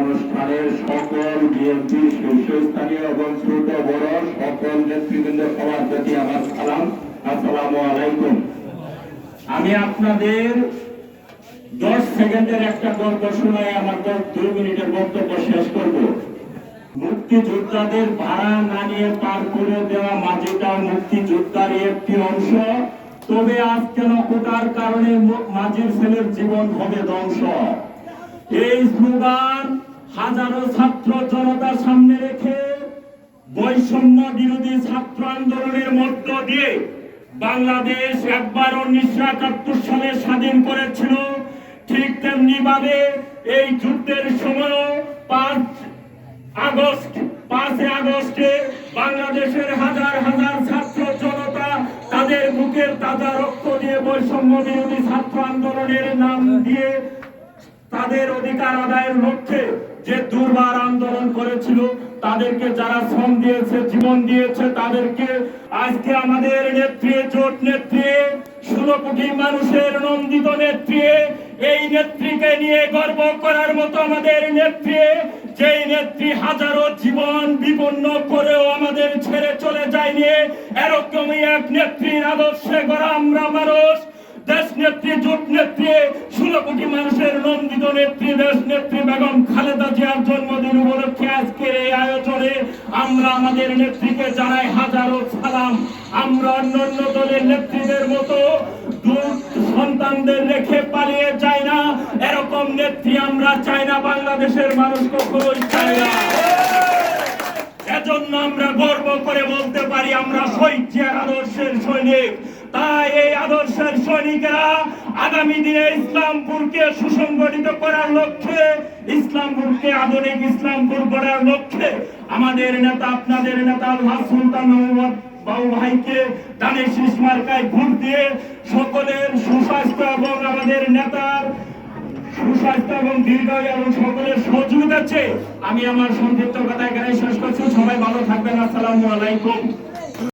অনুষ্ঠানের সকল বিএনপি শীর্ষস্থানীয় এবং ছোট বড় সকল নেতৃবৃন্দ সবার প্রতি আমার সালাম, আসসালামু আলাইকুম। আমি আপনাদের দশ সেকেন্ডের একটা গল্প শোনায় আমার দুই মিনিটের বক্তব্য শেষ করব। মুক্তিযোদ্ধাদের ভাড়া না নিয়ে পার করে দেওয়া মাঝিটা মুক্তিযোদ্ধারই একটি অংশ, তবে আজ কেন কোটার কারণে মাঝির ছেলের জীবন হবে ধ্বংস? এই স্লোগান হাজারো ছাত্র জনতার সামনে রেখে বৈষম্য বিরোধী ছাত্র আন্দোলনের মধ্য দিয়ে বাংলাদেশ একবার উনিশশো একাত্তর সালে স্বাধীন করেছিল, ঠিক তেমনি ভাবে এই যুদ্ধের সময় পাঁচ আগস্ট, পাঁচই আগস্টে বাংলাদেশের হাজার হাজার ছাত্র জনতা তাদের বুকের তাজা রক্ত দিয়ে বৈষম্য বিরোধী ছাত্র আন্দোলনের নাম দিয়ে তাদের অধিকার আদায়ের লক্ষ্যে যে দুর্বার আন্দোলন করেছিল, তাদেরকে যারা শ্রম দিয়েছে, জীবন দিয়েছে, তাদেরকে আজকে আমাদের নেত্রী, জোট নেত্রী, ষোলো কোটি মানুষের নন্দিত নেত্রী, এই নেত্রীকে নিয়ে গর্ব করার মতো আমাদের নেত্রী, যেই নেত্রী হাজারো জীবন বিপন্ন করেও আমাদের ছেড়ে চলে যায়নি, এরকমই এক নেত্রীর আদর্শে গড়া আমরা মানুষ দেশ নেত্রী, জোট নেত্রী, ষোলো কোটি মানুষের নন্দিত নেত্রী, দেশ নেত্রী বেগম খালেদা জিয়ার জন্মদিন উপলক্ষে আজকের এই আয়োজনে আমরা আমাদের নেত্রীকে জানাই হাজারো সালাম। আমরা অন্যান্য দলের নেত্রীদের মতো সন্তানদের রেখে পালিয়ে যাই না। এরকম নেত্রী আমরা চাই না, বাংলাদেশের মানুষ কখনোই চাই না। এজন্য আমরা গর্ব করে বলতে পারি, আমরা শহীদ জিয়ার আদর্শের সৈনিক। তাই এই আদর্শের সৈনিকেরা আগামী দিনে ইসলামপুরকে সুসংগঠিত করার লক্ষ্যে, ইসলামপুরকে আধুনিক ইসলামপুর গড়ার লক্ষ্যে আমাদের নেতা, আপনাদের নেতা আল্লাহ সুলতান মোহাম্মদ বাবু ভাইকে দানের শীষ মার্কায় ভোট দিয়ে সকলের সুস্বাস্থ্য এবং আমাদের নেতার সুস্বাস্থ্য এবং দীর্ঘায়ু এবং সকলের সহযোগিতা চেয়ে আমি আমার সংক্ষিপ্ত কথা এখানে শেষ করছি। সবাই ভালো থাকবেন। আসসালামু আলাইকুম।